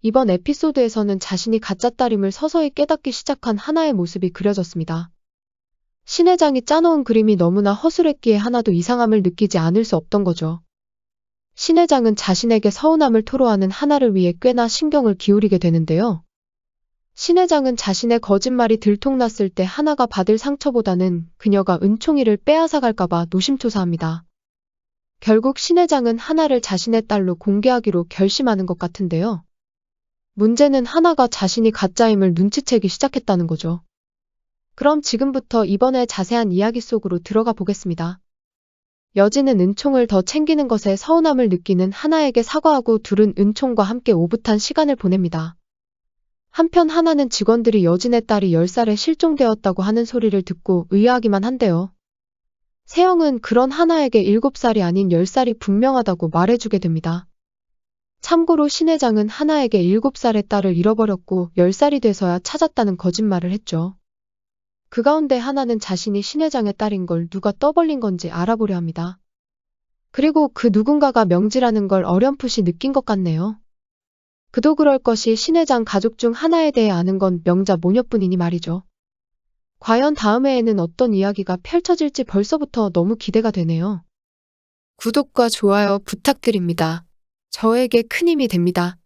이번 에피소드에서는 자신이 가짜 딸임을 서서히 깨닫기 시작한 하나의 모습이 그려졌습니다. 신회장이 짜놓은 그림이 너무나 허술했기에 하나도 이상함을 느끼지 않을 수 없던 거죠. 신회장은 자신에게 서운함을 토로하는 하나를 위해 꽤나 신경을 기울이게 되는데요. 신회장은 자신의 거짓말이 들통났을 때 하나가 받을 상처보다는 그녀가 은총이를 빼앗아갈까봐 노심초사합니다. 결국 신회장은 하나를 자신의 딸로 공개하기로 결심하는 것 같은데요. 문제는 하나가 자신이 가짜임을 눈치채기 시작했다는 거죠. 그럼 지금부터 이번에 자세한 이야기 속으로 들어가 보겠습니다. 여진은 은총을 더 챙기는 것에 서운함을 느끼는 하나에게 사과하고 둘은 은총과 함께 오붓한 시간을 보냅니다. 한편 하나는 직원들이 여진의 딸이 10살에 실종되었다고 하는 소리를 듣고 의아하기만 한데요. 세영은 그런 하나에게 7살이 아닌 10살이 분명하다고 말해주게 됩니다. 참고로 신 회장은 하나에게 7살의 딸을 잃어버렸고 10살이 돼서야 찾았다는 거짓말을 했죠. 그 가운데 하나는 자신이 신 회장의 딸인 걸 누가 떠벌린 건지 알아보려 합니다. 그리고 그 누군가가 명지라는 걸 어렴풋이 느낀 것 같네요. 그도 그럴 것이 신 회장 가족 중 하나에 대해 아는 건 명자 모녀뿐이니 말이죠. 과연 다음 회에는 어떤 이야기가 펼쳐질지 벌써부터 너무 기대가 되네요. 구독과 좋아요 부탁드립니다. 저에게 큰 힘이 됩니다.